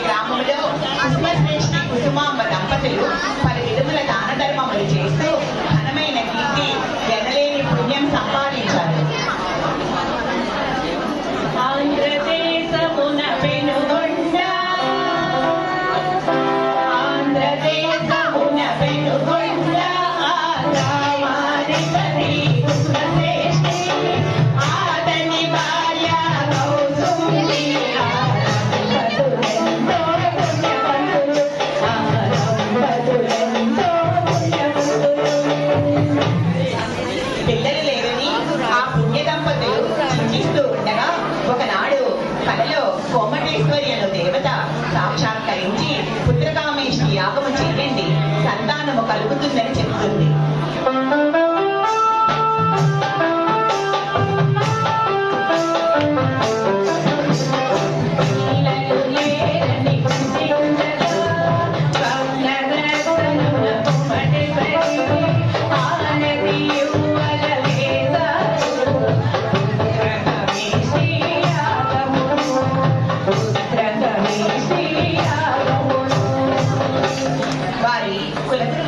ligar, vamos ligar.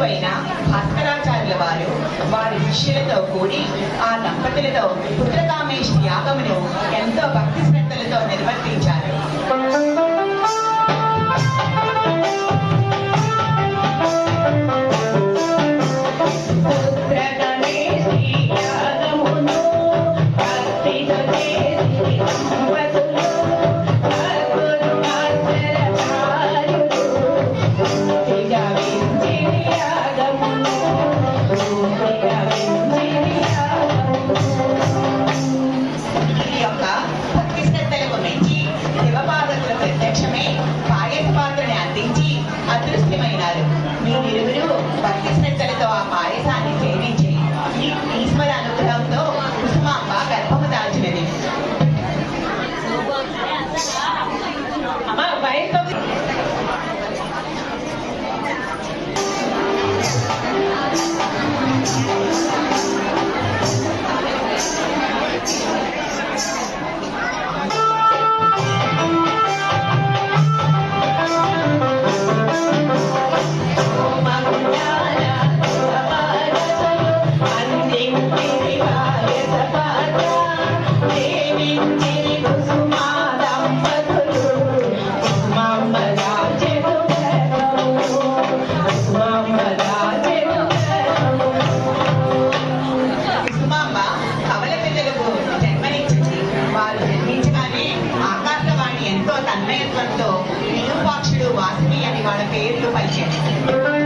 గురువైన భాస్కరాచార్యుల వారు వారి శిష్యులతో కూడి ఆ దంపతులతో పుత్రకామేష్ యాగమును ఎంతో భక్తి శ్రద్ధలతో నిర్వర్తించారు. grano. నాయకత్వంతో విరూపాక్షుడు వాసవి అని వాళ్ళ పేర్లు పలికారు.